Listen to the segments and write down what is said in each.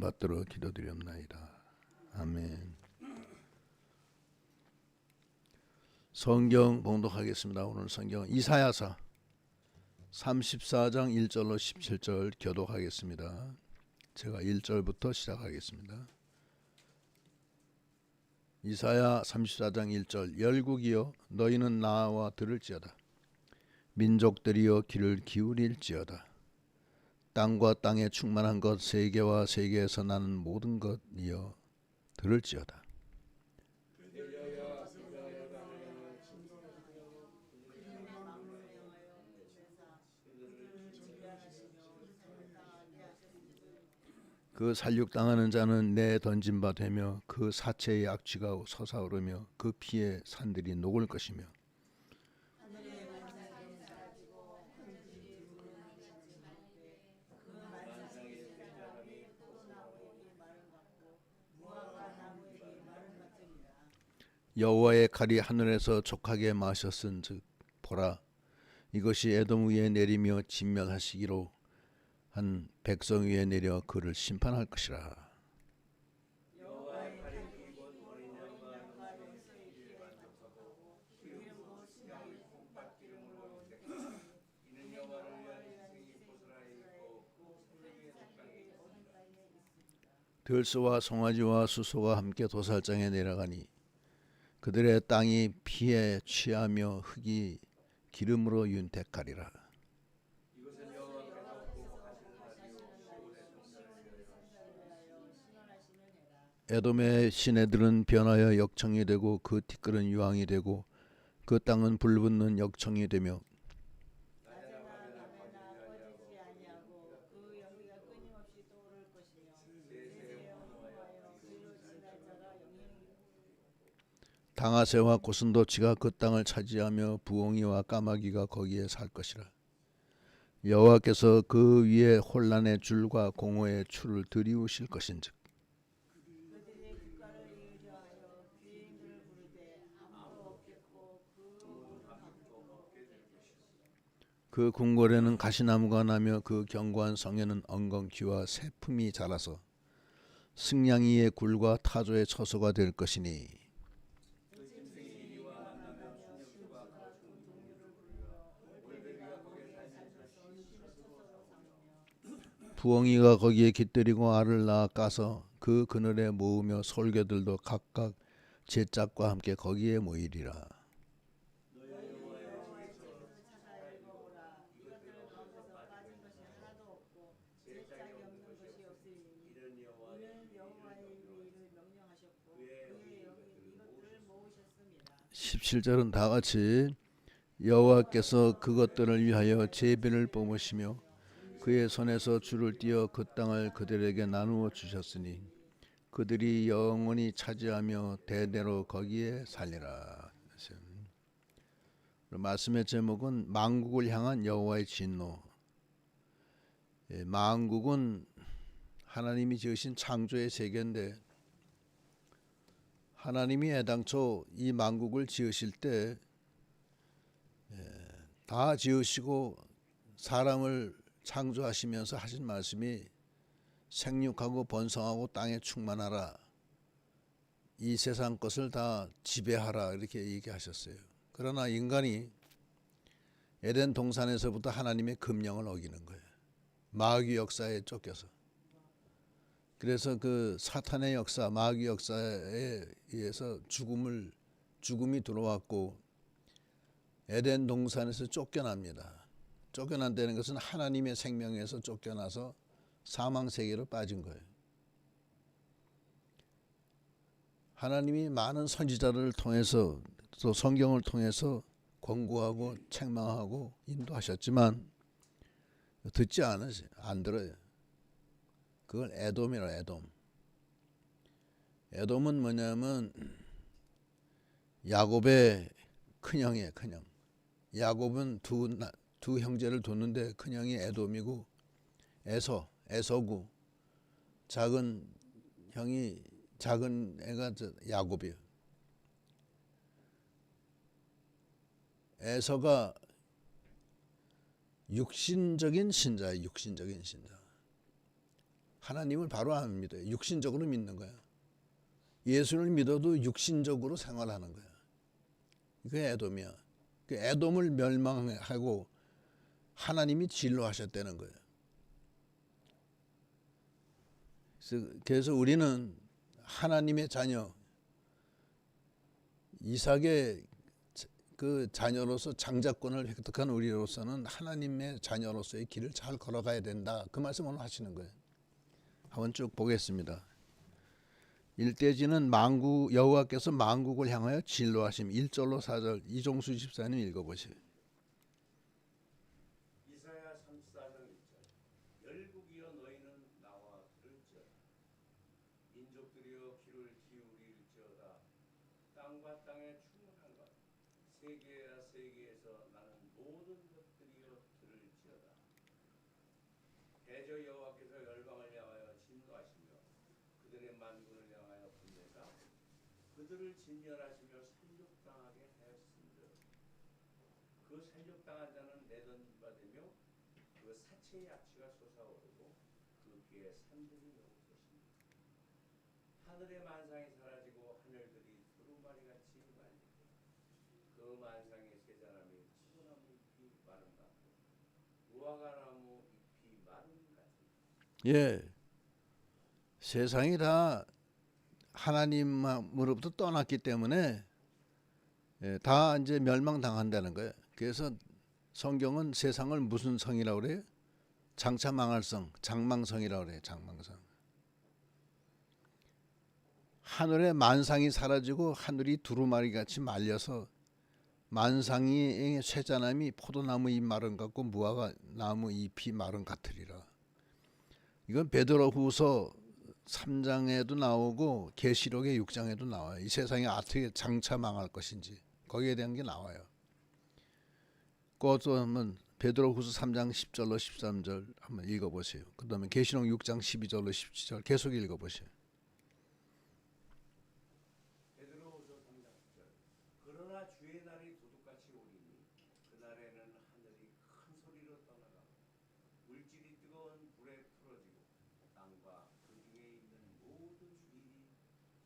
받들어 기도드렸나이다. 아멘. 성경 봉독하겠습니다. 오늘 성경 이사야서 34장 1절로 17절 교독하겠습니다. 제가 1절부터 시작하겠습니다. 이사야 34장 1절 열국이여 너희는 나와 들을지어다 민족들이여 귀를 기울일지어다 땅과 땅에 충만한 것 세계와 세계에서 나는 모든 것이여 들을지어다. 그 살육당하는 자는 내 던진 바 되며 그 사체의 악취가 솟아오르며 그 피에 산들이 녹을 것이며 여호와의 칼이 하늘에서 족하게 마셨은즉 보라 이것이 에돔 위에 내리며 진멸하시기로 한 백성 위에 내려 그를 심판할 것이라. 들소와 송아지와 수소가 함께 도살장에 내려가니 그들의 땅이 피에 취하며 흙이 기름으로 윤택하리라. 에돔의 시내들은 변하여 역청이 되고 그 티끌은 유황이 되고 그 땅은 불붙는 역청이 되며 당아새와 고슴도치가 그 땅을 차지하며 부엉이와 까마귀가 거기에 살 것이라. 여호와께서 그 위에 혼란의 줄과 공허의 줄을 들이우실 것인즉 그 궁궐에는 가시나무가 나며 그 견고한 성에는 엉겅퀴와 새품이 자라서 승냥이의 굴과 타조의 처소가 될 것이니 부엉이가 거기에 깃들이고 알을 낳아 까서 그 그늘에 모으며 솔개들도 각각 제 짝과 함께 거기에 모이리라. 십칠절은 다 같이 여호와께서 그것들을 위하여 제비를 뽑으시며 그의 손에서 줄을 띄어 그 땅을 그들에게 나누어 주셨으니 그들이 영원히 차지하며 대대로 거기에 살리라. 말씀의 제목은 망국을 향한 여호와의 진노. 예, 망국은 하나님이 지으신 창조의 세계인데 하나님이 애당초 이 망국을 지으실 때다 지으시고 사람을 창조하시면서 하신 말씀이 생육하고 번성하고 땅에 충만하라. 이 세상 것을 다 지배하라 이렇게 얘기하셨어요. 그러나 인간이 에덴 동산에서부터 하나님의 금령을 어기는 거예요. 마귀 역사에 쫓겨서. 그래서 그 사탄의 역사, 마귀 역사에 의해서 죽음을 죽음이 들어왔고 에덴 동산에서 쫓겨납니다. 쫓겨난다는 것은 하나님의 생명에서 쫓겨나서 사망 세계로 빠진 거예요. 하나님이 많은 선지자를 통해서 또 성경을 통해서 권고하고 책망하고 인도하셨지만 듣지 않으세요. 안 들어요. 그걸 에돔이라 에돔. 에돔은 뭐냐면 야곱의 큰형이에요. 큰형. 야곱은 두, 두 형제를 뒀는데 큰형이 에돔이고 에서, 에서고 작은 형이 작은 애가 야곱이에요. 에서가 육신적인 신자예요. 육신적인 신자. 하나님을 바로 안 믿어요. 육신적으로 믿는 거야. 예수를 믿어도 육신적으로 생활하는 거야. 그게 에돔이야. 그 에돔을 멸망하고 하나님이 진로하셨다는 거예요. 그래서, 우리는 하나님의 자녀, 이삭의 자- 그 자녀로서 장자권을 획득한 우리로서는 하나님의 자녀로서의 길을 잘 걸어가야 된다. 그 말씀을 하시는 거예요. 한번 쭉 보겠습니다. 일대지는 망국 여호와께서 망국을 향하여 진로하심 1절로 4절 이종수 집사님 읽어보세요. 이사야 34장 1절 열국이여 너희는 나와 들을지어다 민족들이여 귀를 기울일지어다 땅과 땅에 충만한 것 세계야 세계에서 나는 모든 것들이여 들을지어다 대저 여호와께서 열방을 향하여 진노하시며 그들의 만군을 향하여 분내사 그들을 진멸하시며 살육당하게 하였음들 그 살육당한 자는 내던진 바 되며 그 사체의 악취가 솟아오르고 그 귀에 산들이 나올 것입니다. 하늘의 만상이 사라지고 하늘들이 두루마리 같이 말리고 그 만상의 세자나무 치고나무 잎이 마른 같고 무화과나무 잎이 마른 같은 예. 세상이 다 하나님으로부터 떠났기 때문에 예, 다 이제 멸망당한다는 거예요. 그래서 성경은 세상을 무슨 성이라고 그래요? 장차 망할 성, 장망성이라고 그래요. 장망성. 하늘의 만상이 사라지고 하늘이 두루마리 같이 말려서 만상이 쇠자나무 포도나무 잎 마른 같고 무화과 나무 잎이 마른 같으리라. 이건 베드로후서 3장에도 나오고 계시록의 6장에도 나와요. 이 세상이 어떻게 장차 망할 것인지 거기에 대한 게 나와요. 그것도 한번 베드로후서 3장 10절로 13절 한번 읽어보세요. 그 다음에 계시록 6장 12절로 17절 계속 읽어보세요. 베드로후서 3장 10절 그러나 주의 날이 도둑같이 오리니 그날에는 하늘이 큰 소리로 떠나가고 물질이 뜨거운 불에 풀어지고 땅과 그 중에 있는 모든 일이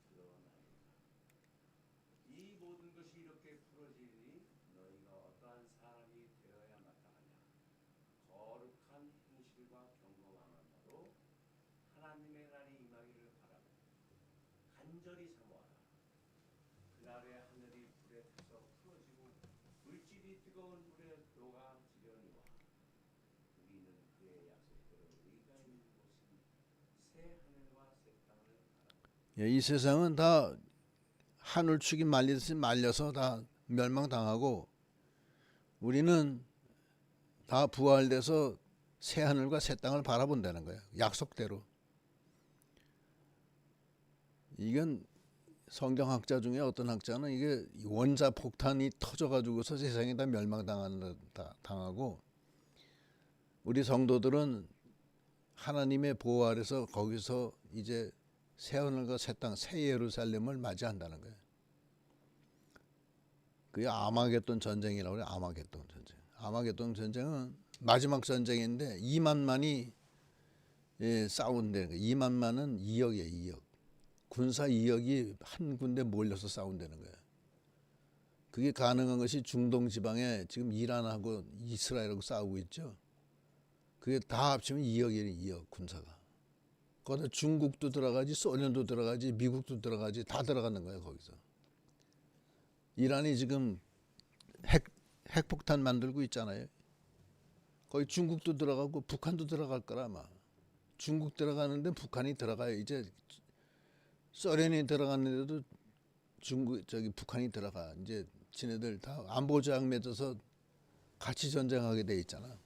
드러나리라 이 모든 것이 이렇게 풀어지니 너희가 어떠한 사람이 되어야 마땅하냐 거룩한 행실과 경건함을 바로 하나님의 날이 임하기를 바라고 간절히 사모하라 그날에 하늘이 불에 타서 풀어지고 물질이 뜨거운 불에 녹아 지려니와 우리는 그의 약속대로 의가 있는 곳인 새 하늘과 새 땅을 바라고 예, 이 세상은 다 하늘축이 말리듯이 말려서 다 멸망당하고 우리는 다 부활돼서 새 하늘과 새 땅을 바라본다는 거예요. 약속대로. 이건 성경학자 중에 어떤 학자는 이게 원자 폭탄이 터져가지고서 세상이 다 멸망당한다 당하고 우리 성도들은 하나님의 보호 아래서 거기서 이제 새 하늘과 새 땅, 새 예루살렘을 맞이한다는 거예요. 그게 아마겟돈 전쟁이라고 그래요. 아마겟돈 전쟁. 아마겟돈 전쟁은 마지막 전쟁인데 2만만이 예, 싸운다는 거예요. 2만만은 2억이에요. 2억. 군사 2억이 한 군데 몰려서 싸운다는 거예요. 그게 가능한 것이 중동 지방에 지금 이란하고 이스라엘하고 싸우고 있죠. 그게 다 합치면 2억이에요. 2억 군사가. 거기다 중국도 들어가지, 소련도 들어가지, 미국도 들어가지, 다 들어가는 거예요 거기서. 이란이 지금 핵 핵폭탄 만들고 있잖아요. 거기 중국도 들어가고 북한도 들어갈 거라 아마. 중국 들어가는데 북한이 들어가요. 이제 소련이 들어갔는데도 중국 저기 북한이 들어가. 이제 지네들 다 안보 조약 맺어서 같이 전쟁하게 돼 있잖아.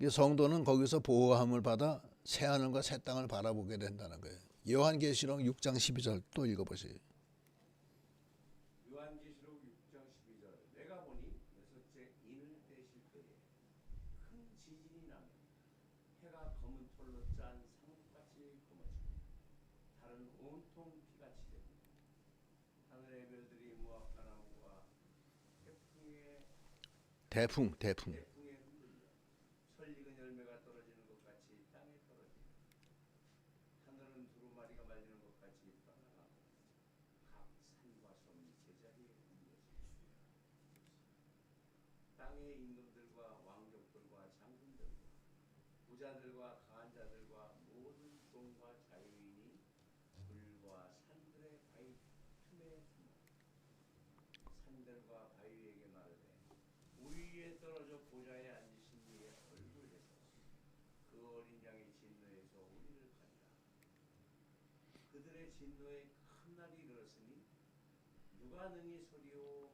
이 성도는 거기서 보호함을 받아 새 하늘과 새 땅을 바라보게 된다는 거예요. 요한계시록 6장 12절 또 읽어보세요. 레벨들이 뭐 아까 나온 태풍에 대풍 대풍. 태풍에 설익은 열매가 떨어지는 것 같이 땅에 떨어지고 하늘은 두루마리가 말리는 것 같이 떠나가고 각 산과 섬이 제자리에 옮겨지고 땅에 있는 진노의 큰 날이 이르렀으니 누가 능히 소리오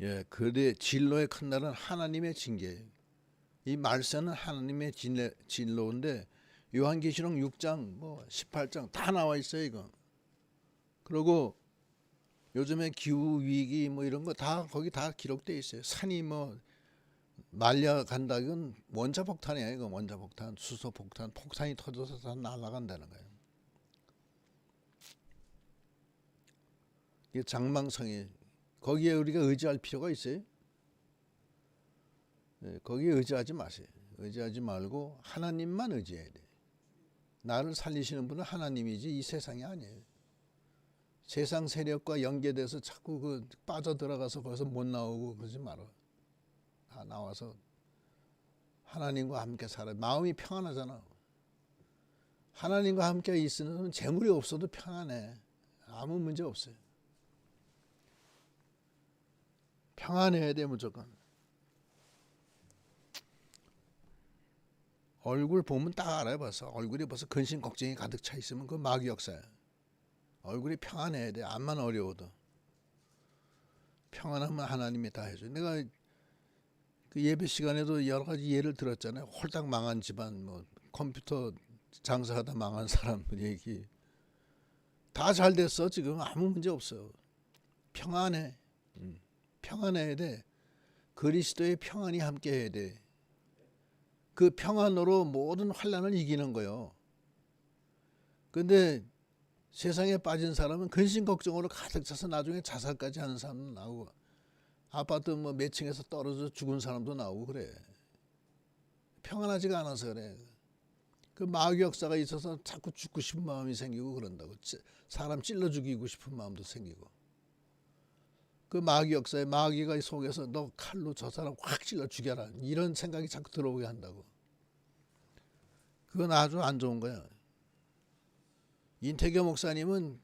예, 그대 진로의 큰 날은 하나님의 징계예요. 이 말세는 하나님의 진례, 진로인데 요한계시록 6장 뭐 18장 다 나와 있어요, 이거. 그리고 요즘에 기후 위기 뭐 이런 거 다 거기 다 기록돼 있어요. 산이 뭐 말려 간다 이건 원자 폭탄이에요, 이거 원자 폭탄, 수소 폭탄, 폭탄이 터져서 다 날아간다는 거예요. 이게 장망성이 거기에 우리가 의지할 필요가 있어요? 네, 거기에 의지하지 마세요. 의지하지 말고 하나님만 의지해야 돼. 나를 살리시는 분은 하나님이지 이 세상이 아니에요. 세상 세력과 연계돼서 자꾸 그 빠져 들어가서 거기서 못 나오고 그러지 말아. 다 나와서 하나님과 함께 살아. 마음이 평안하잖아. 하나님과 함께 있으면 재물이 없어도 평안해. 아무 문제 없어요. 평안해야 돼 무조건. 얼굴 보면 딱 알아요 벌써. 얼굴이 벌써 근심 걱정이 가득 차 있으면 그 마귀 역사야. 얼굴이 평안해야 돼. 암만 어려워도. 평안하면 하나님이 다 해줘. 내가 그 예배 시간에도 여러 가지 예를 들었잖아요. 홀딱 망한 집안, 뭐 컴퓨터 장사하다 망한 사람 얘기. 다 잘 됐어 지금 아무 문제 없어. 평안해. 음. 평안해야 돼. 그리스도의 평안이 함께 해야 돼. 그 평안으로 모든 환란을 이기는 거요. 근데 세상에 빠진 사람은 근심 걱정으로 가득 차서 나중에 자살까지 하는 사람도 나오고 아파트 뭐 몇 층에서 떨어져 죽은 사람도 나오고 그래. 평안하지가 않아서 그래. 그 마귀 역사가 있어서 자꾸 죽고 싶은 마음이 생기고 그런다고. 찌- 사람 찔러 죽이고 싶은 마음도 생기고. 그 마귀 역사에 마귀가 속에서 너 칼로 저 사람 확 찔러 죽여라 이런 생각이 자꾸 들어오게 한다고. 그건 아주 안 좋은 거야. 인태교 목사님은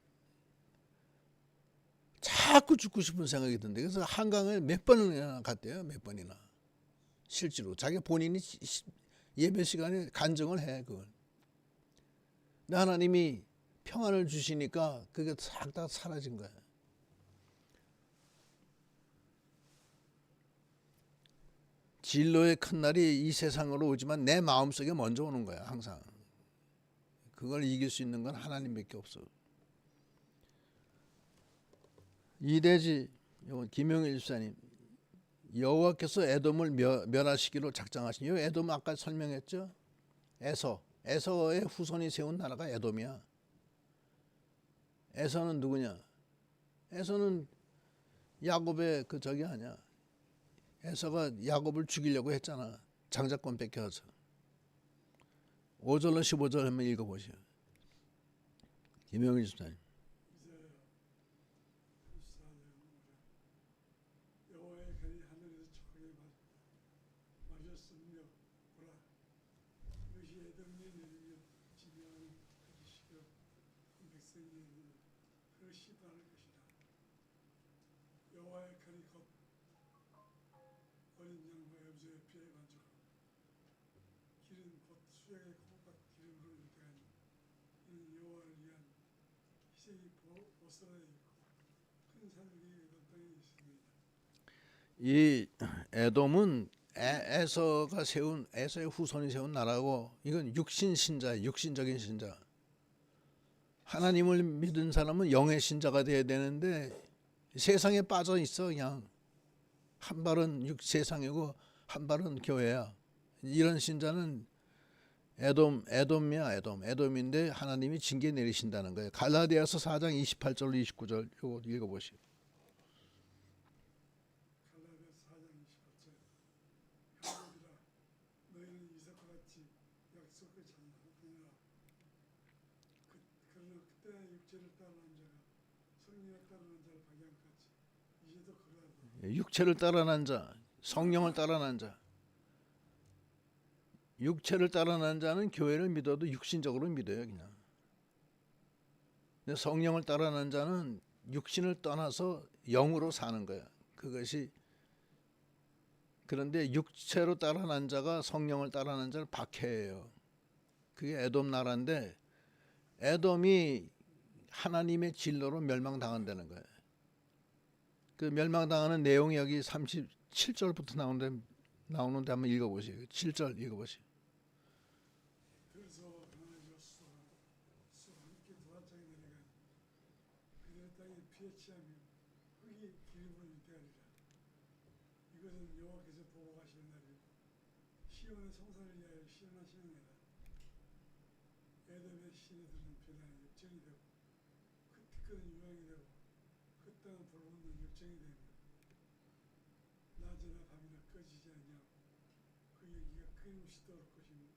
자꾸 죽고 싶은 생각이 든대. 그래서 한강을 몇 번이나 갔대요. 몇 번이나. 실제로 자기 본인이 예배 시간에 간증을 해 그걸. 근데 하나님이 평안을 주시니까 그게 싹 다 사라진 거야. 진로의 큰 날이 이 세상으로 오지만 내 마음속에 먼저 오는 거야 항상. 그걸 이길 수 있는 건 하나님밖에 없어. 이대지 김영일 집사님. 여호와께서 에돔을 멸, 멸하시기로 작정하신 요 에돔 아까 설명했죠? 에서 에서의 후손이 세운 나라가 에돔이야. 에서는 누구냐? 에서는 야곱의 그 저기 아니야 에서가 야곱을 죽이려고 했잖아. 장자권 뺏겨서. 5절로 15절 한번 읽어보시오. 김영일 집사님. 여호와의 별이 하늘에서 촉하게 마셨으며 보라 이것이 에돔에 내리며 지배하는 가지시며 그 백성에게는 그릇이 바를 것이다 여호와의 칼이 곧 어린 양과 여부의 피에 만족하고 기름 곧 수양의 코가 기름으로 일대하니 이는 여호와를 위한 희생 이 에돔은 에, 에서가 세운 에서의 후손이 세운 나라고 이건 육신 신자, 육신적인 신자. 하나님을 믿은 사람은 영의 신자가 돼야 되는데 세상에 빠져 있어 그냥 한 발은 육 세상이고 한 발은 교회야. 이런 신자는 에돔 에돔이야 에돔 에돔인데 하나님이 징계 내리신다는 거예요. 갈라디아서 4장 28절 29절 이거 읽어 보시오. 갈라디아 4장 28절 형제들아 너희는 이삭과 같이 약속을 잘하느니라 그, 그러나 그때는 육체를 육체를 따라 난 자 성령을 따라 난 자. 육체를 따라 난 자는 교회를 믿어도 육신적으로 믿어요, 그냥. 근데 성령을 따라 난 자는 육신을 떠나서 영으로 사는 거야. 그것이 그런데 육체로 따라 난 자가 성령을 따라 난 자를 박해해요. 그게 에돔 나라인데 에돔이 하나님의 진로로 멸망당한다는 거예요. 그 멸망당하는 내용이 여기 37절부터 나오는데 나오는데 한번 읽어보세요. 7절 읽어보세요. 그래서 하나님과 수가 수가 함께 도화장에 내려가 그들의 땅에 피해 취하며 흙이 기름으로 유대하리라 이것은 여호와께서 보복하시는 날이고 시온의 성산을 위하여 시원하시는 해라 에돔의 시내들은 변화의 역정이 되고 그 티끌은 유황이 되고 그 땅은 불붙는 역정이 되며 낮이나 밤이나 꺼지지 아니하고 그 얘기가 끊임없이 떠올 것이며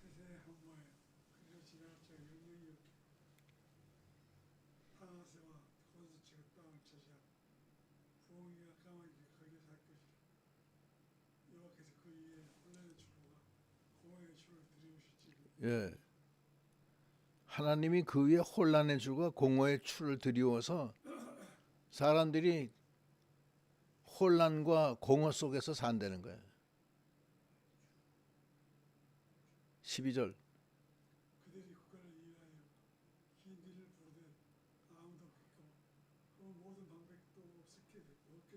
세세의 한모에 그리고 지나쳐 영영이 없고 파나세와 건수치가 땅을 차지하고 부엉이가 까마귀가 거기에 살 것이라 여호와께서 그 위에 혼란의 주로가 공허의 주를 들이우실지 예. 하나님이 그 위에 혼란의 줄과 공허의 추를 들이워서 사람들이 혼란과 공허 속에서 산다는 거예요. 12절. 그들이 국가를 위하여 긴 길을 부르되 아무도 없고 그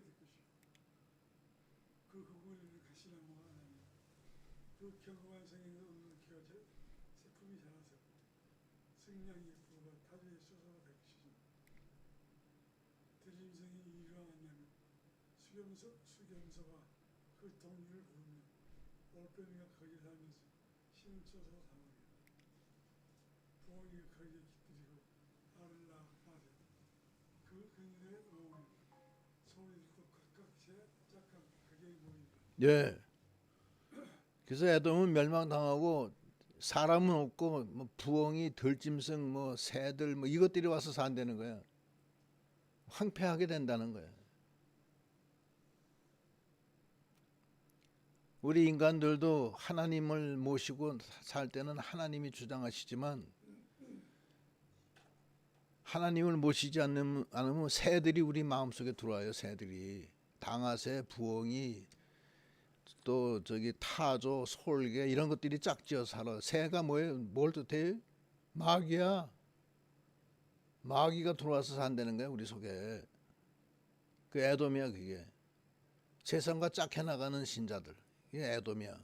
것이고 그그 성에는 없는 기가 제- 새품이 자라서 승량의 부가 될 것이니 들짐승이 이리와 왔냐면 수겸서 수겸서가 그 동류를 부르며 올빼미가 거기 살면서 신을 쳐서 사모니 부엉이가 거기에 깃들이고 알을 낳아 빠져 그 그늘에 어음 소리들도 각각 제 짝감 가게에 모이니라 예. 그래서 에돔은 멸망당하고 사람은 없고 뭐 부엉이, 들짐승, 뭐 새들 뭐 이것들이 와서 산다는 거야. 황폐하게 된다는 거야. 우리 인간들도 하나님을 모시고 살 때는 하나님이 주장하시지만 하나님을 모시지 않으면 새들이 우리 마음속에 들어와요. 새들이 당아새, 부엉이, 또 저기 타조, 솔개 이런 것들이 짝지어 살아. 새가 뭐예요? 뭘 뜻해요? 마귀야. 마귀가 들어와서 산다는 거야 우리 속에. 그 애돔이야 그게. 세상과 짝해 나가는 신자들. 이게 애돔이야.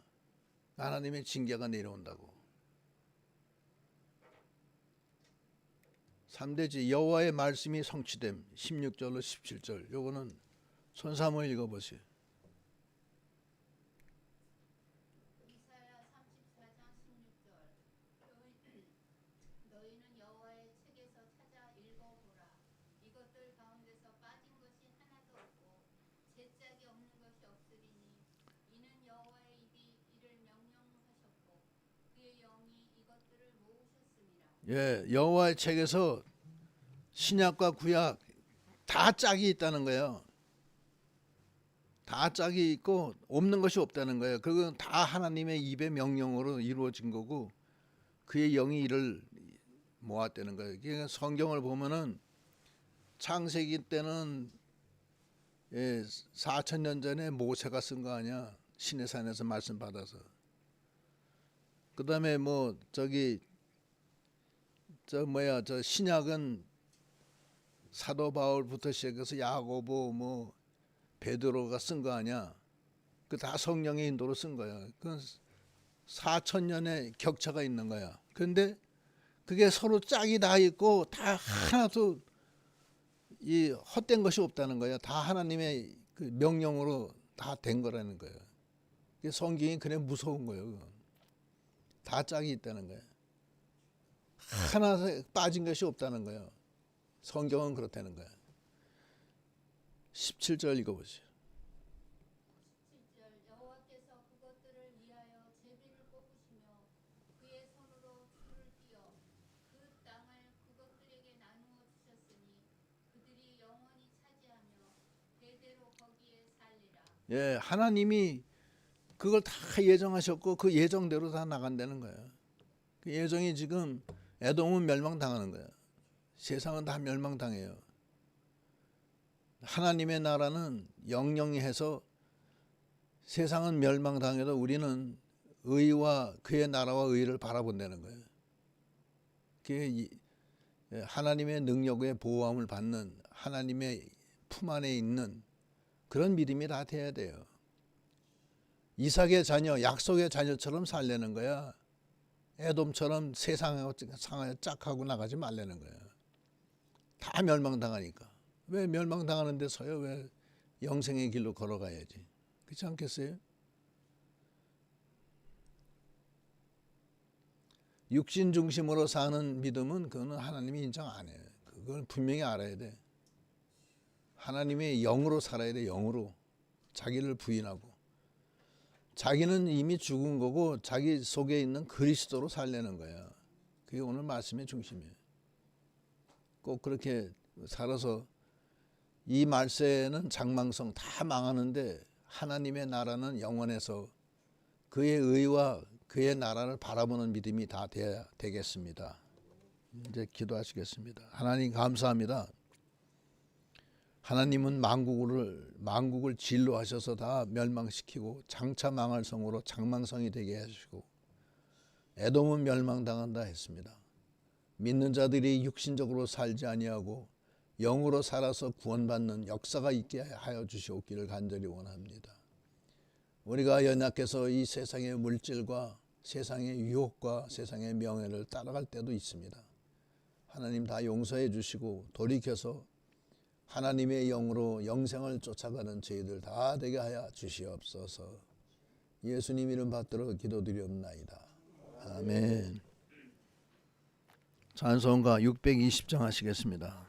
하나님의 징계가 내려온다고. 3대지 여호와의 말씀이 성취됨 16절로 17절 요거는 손사모 읽어 보세요. 이사야 34장 16절 너희, 너희는 여호와의 책에서 찾아 읽어보라 이것들 가운데서 빠진 것이 하나도 없고 제짝이 없는 것이 없으리니 이는 여호와의 입이 이를 명령하셨고 그의 영이 이것들을 모으셨음이라 예, 여호와의 책에서 신약과 구약 다 짝이 있다는 거예요. 다 짝이 있고 없는 것이 없다는 거예요. 그건 다 하나님의 입의 명령으로 이루어진 거고 그의 영이 이를 모았다는 거예요. 그러니까 성경을 보면은 창세기 때는 예, 4천 년 전에 모세가 쓴 거 아니야. 시내산에서 말씀 받아서. 그다음에 뭐 저기 저 뭐야 저 신약은 사도 바울부터 시작해서 야고보 뭐 베드로가 쓴 거 아니야. 그 다 성령의 인도로 쓴 거야. 그 4천 년의 격차가 있는 거야. 그런데 그게 서로 짝이 다 있고 다 하나도 이 헛된 것이 없다는 거야. 다 하나님의 그 명령으로 다 된 거라는 거예요. 성경이 그래 무서운 거예요. 그건. 다 짝이 있다는 거야. 하나 빠진 것이 없다는 거예요. 성경은 그렇다는 거야. 17절 읽어보세요. 7절 여호와께서 그것들을 위하여 제비를 뽑으시며 그의 손으로 줄을 띄어 그 예, 하나님이 그걸 다 예정하셨고 그 예정대로 다 나간다는 거예요. 그 예정이 지금 에돔은 멸망당하는 거예요. 세상은 다 멸망당해요. 하나님의 나라는 영영해서 세상은 멸망당해도 우리는 의와 그의 나라와 의를 바라본다는 거예요. 그게 이- 예, 하나님의 능력의 보호함을 받는 하나님의 품 안에 있는 그런 믿음이 다 돼야 돼요. 이삭의 자녀, 약속의 자녀처럼 살려는 거야. 에돔처럼 세상하고 상하에 짝하고 나가지 말라는 거야. 다 멸망당하니까. 왜 멸망당하는 데 서요? 왜 영생의 길로 걸어가야지. 그렇지 않겠어요? 육신 중심으로 사는 믿음은 그거는 하나님이 인정 안 해요. 그걸 분명히 알아야 돼. 하나님의 영으로 살아야 돼. 영으로 자기를 부인하고 자기는 이미 죽은 거고 자기 속에 있는 그리스도로 살려는 거야. 그게 오늘 말씀의 중심이에요. 꼭 그렇게 살아서 이 말세는 장망성 다 망하는데 하나님의 나라는 영원해서 그의 의와 그의 나라를 바라보는 믿음이 다 돼야 되겠습니다. 이제 기도하시겠습니다. 하나님 감사합니다. 하나님은 만국을 만국을 진로하셔서 다 멸망시키고 장차 망할 성으로 장망성이 되게 하시고 에돔은 멸망당한다 했습니다. 믿는 자들이 육신적으로 살지 아니하고 영으로 살아서 구원받는 역사가 있게 하여 주시옵기를 간절히 원합니다. 우리가 연약해서 이 세상의 물질과 세상의 유혹과 세상의 명예를 따라갈 때도 있습니다. 하나님 다 용서해 주시고 돌이켜서 하나님의 영으로 영생을 쫓아가는 저희들 다 되게 하여 주시옵소서. 예수님 이름 받들어 기도드리옵나이다. 아멘. 찬송가 620장 하시겠습니다.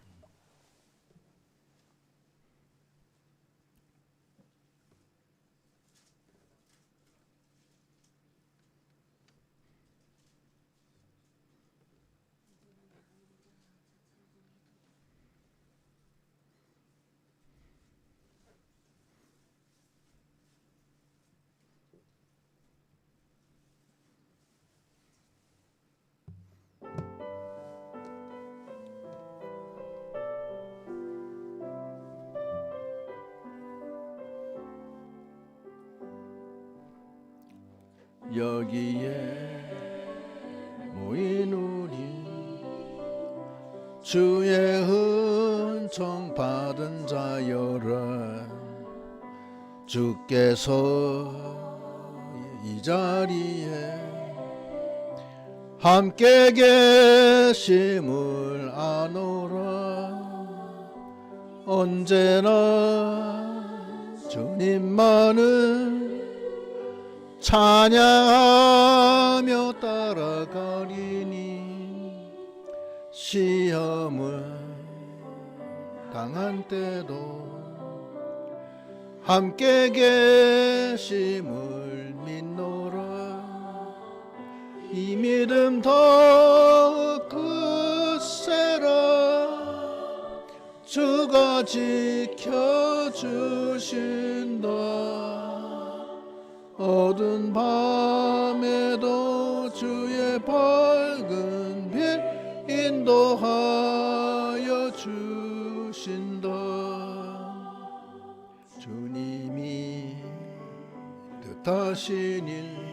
이 자리에 함께 계심을 아노라. 언제나 주님만은 찬양하며 따라가리니 시험을 당한 때도 함께 계심을 이 믿음 더욱 굳세라 주가 지켜주신다. 어두운 밤에도 주의 밝은 빛 인도하여 주신다. 주님이 뜻하신 일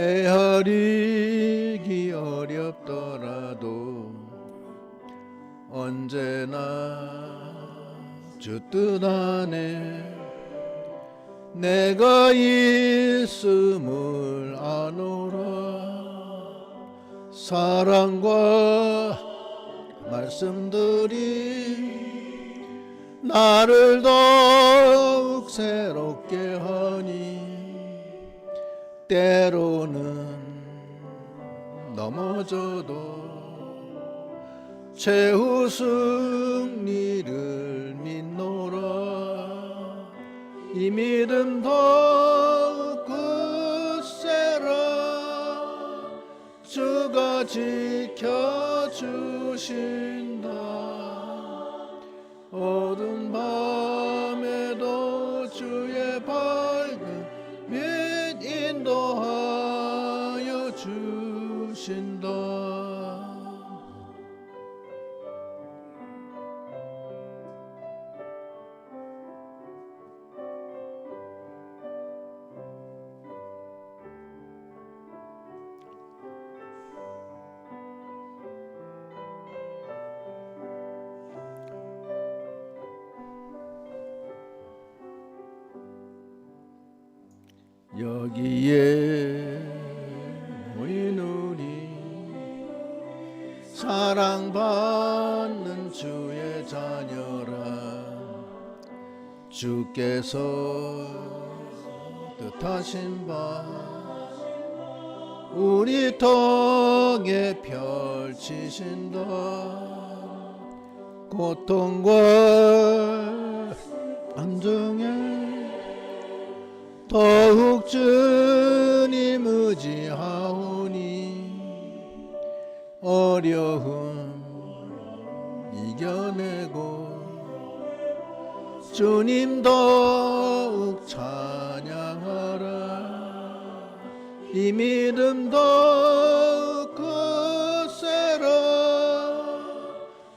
헤아리기 어렵더라도 언제나 주뜻 안에 내가 있음을 아노라. 사랑과 말씀들이 나를 더욱 새롭 때로는 넘어져도 최후 승리를 믿노라. 이 믿음 더욱 굳세라. 주가 지켜주신 주께서 뜻하신 바 우리 덕에 펼치신다 고통과 안정에 더욱 주님 의지하오니 어려움 이겨내고 주님 더욱 찬양하라. 이 믿음 더욱 거세라.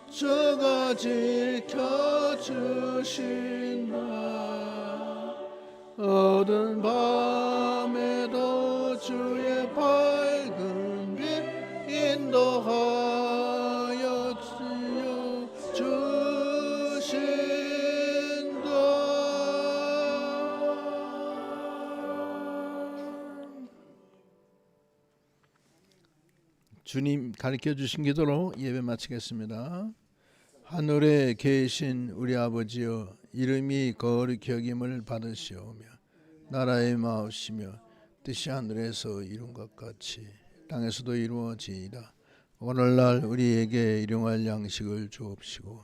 주가 지켜주신다. 어두운 주님 가르쳐 주신 기도로 예배 마치겠습니다. 하늘에 계신 우리 아버지여 이름이 거룩히 여김을 받으시오며 나라의 마옵시며 뜻이 하늘에서 이룬 것 같이 땅에서도 이루어지이다 오늘날 우리에게 일용할 양식을 주옵시고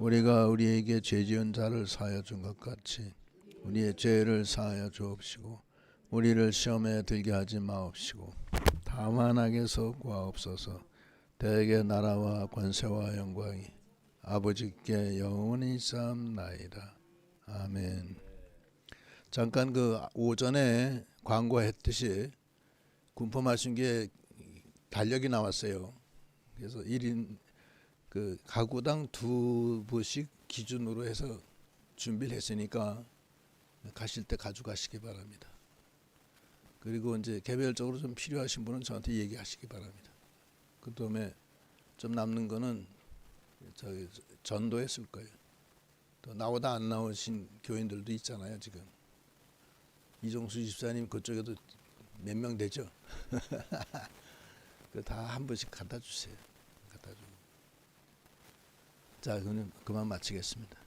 우리가 우리에게 죄 지은 자를 사하여 준 것 같이 우리의 죄를 사하여 주옵시고 우리를 시험에 들게 하지 마옵시고 다만 악에서 구하옵소서 대개 나라와 권세와 영광이 아버지께 영원히 쌓나이다. 아멘. 잠깐 그 오전에 광고했듯이 군포 말씀기에 달력이 나왔어요. 그래서 1인 그 가구당 두 부씩 기준으로 해서 준비를 했으니까 가실 때 가져가시기 바랍니다. 그리고 이제 개별적으로 좀 필요하신 분은 저한테 얘기하시기 바랍니다. 그 다음에 좀 남는 거는 저기 전도에 쓸 거예요. 또 나오다 안 나오신 교인들도 있잖아요 지금. 이종수 집사님 그쪽에도 몇 명 되죠? 그다한 번씩 갖다 주세요. 갖다 주고. 자, 그럼 그만 마치겠습니다.